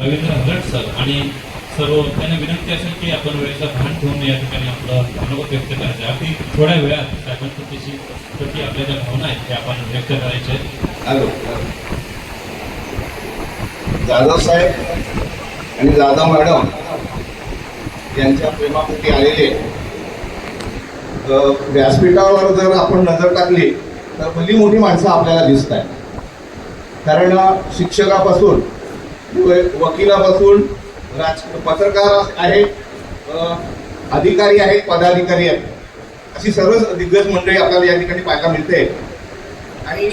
Ravindra हलट sir. आणि सर्व त्यांना विनंती असेल की आपण वेळेचा भान ठेवून या ठिकाणी आपलं अनुभव व्यक्त करायचं. आहे अगदी थोड्या वेळात साहेबांप्रतीची प्रती आपल्या ज्या भावना आहेत त्या आपण व्यक्त करायचे. आहेत जाधव साहेब आणि जाधव मॅडम यांच्या प्रेमापोटी आलेले व्यासपीठावर जर आपण नजर टाकली तर भली मोठी माणसं आपल्याला दिसत आहेत कारण शिक्षकापासून वकिलापासून राज पत्रकार आहेत अधिकारी आहेत पदाधिकारी आहेत. अशी सर्वच दिग्गज मंडळी आपल्याला या ठिकाणी पाहायला मिळते. आणि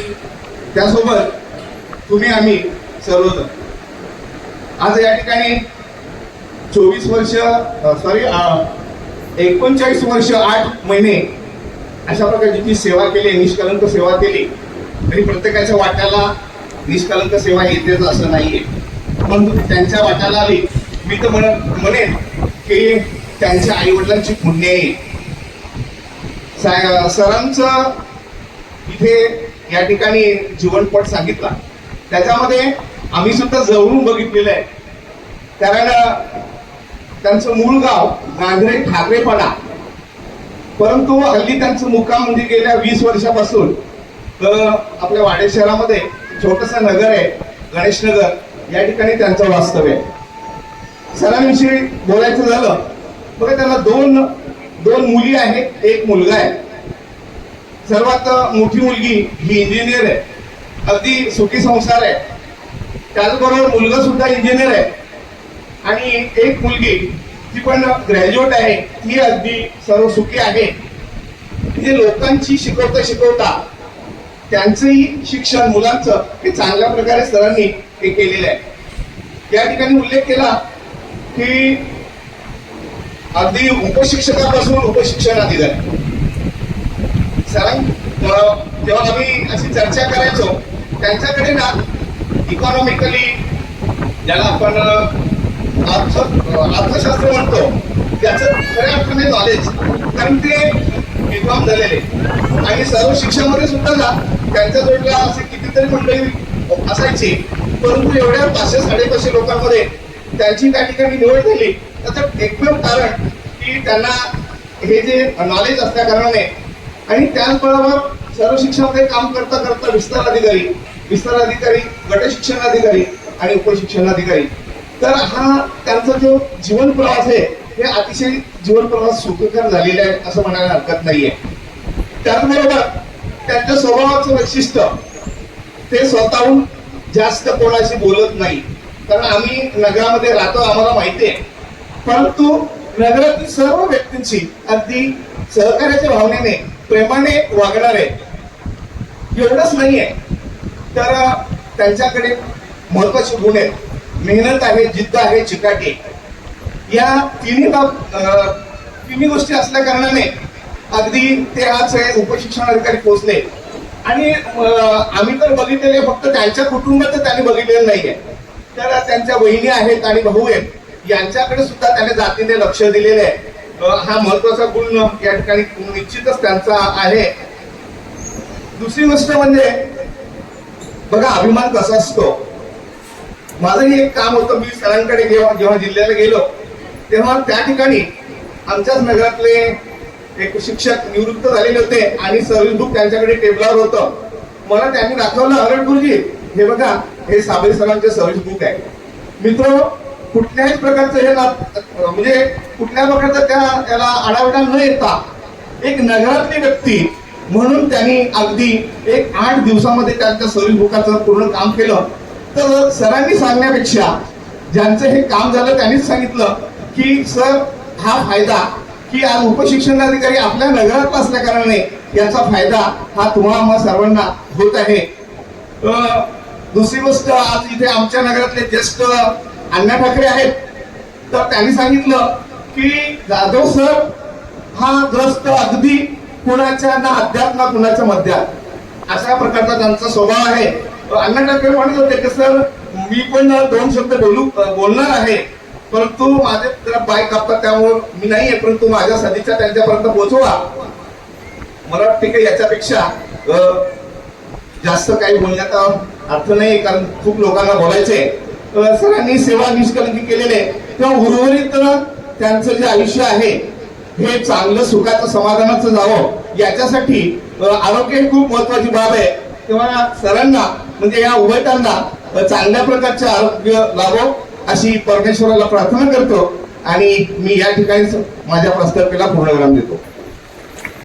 त्यासोबत तुम्ही आम्ही सर्वजण. आज या ठिकाणी चोवीस वर्ष सॉरी एकोणचाळीस वर्ष आठ महिने अशा प्रकारची जी सेवा केली निष्कलंक सेवा केली तरी प्रत्येकाच्या वाट्याला निष्कलंक सेवा येतेच असं नाहीये. पण त्यांच्या वाट्याला आली. मी तर म्हण म्हणेन की त्यांच्या आई वडिलांची पुण्य आहे. सरांचं इथे या ठिकाणी जीवनपट सांगितला. त्याच्यामध्ये आम्ही सुद्धा जवळून बघितलेलं आहे. कारण त्यांचं मूळ गाव गांधरे ठाकरेपाडा. परंतु हल्ली त्यांचं मुक्काम म्हणजे गेल्या वीस वर्षापासून आपल्या वाडे शहरामध्ये छोटस नगर आहे गणेश नगर या ठिकाणी त्यांचं वास्तव्य आहे. सरांविषयी बोलायचं झालं बघा त्यांना दोन दोन मुली आहेत एक मुलगा आहे. सर्वात मोठी मुलगी ही इंजिनियर आहे. अगदी सुखी संसार आहे. त्याचबरोबर मुलगा सुद्धा इंजिनियर आहे. आणि एक मुलगी ती पण ग्रॅज्युएट आहे. ती अगदी सर्व सुखी आहे. म्हणजे लोकांची शिकवता शिकवता त्यांचंही शिक्षण मुलांचं हे चांगल्या प्रकारे सरांनी हे केलेलं आहे. या ठिकाणी उल्लेख केला की अगदी उपशिक्षकापासून उपशिक्षण अधिकारी सरां जेव्हा आम्ही अशी चर्चा करायचो त्यांच्याकडे ना इकॉनॉमिकली ज्याला आपण अर्थ अर्थशास्त्र म्हणतो त्याचं खऱ्या अर्थाने नॉलेज कारण ते विद्वान झालेले. आणि सर्व शिक्षणामध्ये सुद्धा ना त्यांच्या जोडल्या असे कितीतरी मंडळी असायची परंतु एवढ्या पाचशे साडेपाचशे लोकांमध्ये त्यांची त्या ठिकाणी निवड झाली. त्याचं एकमेव कारण की त्यांना हे जे नॉलेज असल्या कारणाने आणि त्याचबरोबर सर्व शिक्षणामध्ये काम करता करता विस्तार अधिकारी विस्तार अधिकारी गट शिक्षण अधिकारी आणि उपशिक्षण अधिकारी. तर हा त्यांचा जो जीवन प्रवास आहे हे अतिशय जीवन प्रवास सुखकर झालेला आहे असं म्हणायला हरकत नाहीये. त्याचबरोबर त्यांच्या स्वभावाचं वैशिष्ट्य ते स्वतःहून जास्त कोणाशी बोलत नाही. कारण आम्ही नगरामध्ये राहतो आम्हाला माहिती आहे. परंतु नगरातील सर्व व्यक्तींशी अगदी सहकार्याच्या भावनेने प्रेमाने वागणारे एवढंच आहे. तर त्यांच्याकडे महत्त्वाचे गुण आहेत. मेहनत आहे जिद्द आहे चिकाटी या तिन्ही बाब अं, तिन्ही गोष्टी असल्या कारणाने अगदी ते आज उपशिक्षण अधिकारी पोहोचले. आणि आम्ही तर बघितलेले फक्त त्यांच्या कुटुंबात त्यांनी बघितलेलं नाहीये. तर त्यांच्या बहिणी आहेत आणि भाऊ आहेत. यांच्याकडे सुद्धा त्याने जातीने लक्ष दिलेले आहे. हा महत्त्वाचा गुण या ठिकाणी निश्चितच त्यांचा आहे. दुसरी गोष्ट म्हणजे बघा अभिमान कसा असतो. माझंही एक काम होतं मी सरांकडे जेव्हा जेव्हा जिल्ह्याला गेलो तेव्हा त्या ठिकाणी आमच्याच नगरातले एक शिक्षक निवृत्त झालेले होते आणि सर्व्हिस बुक त्यांच्याकडे टेबलावर होतं. मला त्यांनी दाखवलं अरे गुरुजी हे बघा हे साबळे सरांचे सर्व्हिस बुक आहे. मित्र कुठल्याही प्रकारचं हे म्हणजे कुठल्या प्रकारचं त्या त्याला आडावडा न येता एक नगरातली व्यक्ती म्हणून त्यांनी अगदी एक आठ दिवसामध्ये त्यांच्या सर्व्हिस बुकाचं पूर्ण काम केलं. तर सरांनी सांगण्यापेक्षा ज्यांचं हे काम झालं त्यांनीच सांगितलं की सर हा फायदा की आज उपशिक्षणाधिकारी आपल्या नगरात असल्या कारणाने याचा फायदा हा तुम्हाला आम्हा सर्वांना होत आहे. दुसरी गोष्ट आज इथे आमच्या नगरातले ज्येष्ठ अण्णा ठाकरे आहेत. तर त्यांनी सांगितलं की जाधव सर हा ग्रस्त अगदी कुणाच्या ना अध्यात ना कुणाच्या मध्यात. अशा प्रकारचा त्यांचा स्वभाव आहे. अण्णा ठाकरे म्हणत होते की सर मी पण दोन शब्द बोलू बोलणार आहे. परंतु माझे जरा पाय कापतात त्यामुळे मी नाही आहे परंतु माझ्या सदिच्छा त्यांच्यापर्यंत पोहोचवा. मला वाटते की याच्यापेक्षा अं, जास्त काही बोलण्याचा अर्थ नाही कारण खूप लोकांना बोलायचे सरांनी सेवा निष्कलंकी केलेले तेव्हा उर्वरित त्यांचं जे आयुष्य आहे हे चांगलं सुखाचं समाधानाचं जावं याच्यासाठी आरोग्य ही खूप महत्वाची बाब आहे. तेव्हा सरांना म्हणजे या उभयतांना चांगल्या प्रकारचे आरोग्य लाभो अशी परमेश्वराला प्रार्थना करतो आणि मी या ठिकाणी माझ्या प्रस्ताविकेला पूर्णविराम देतो.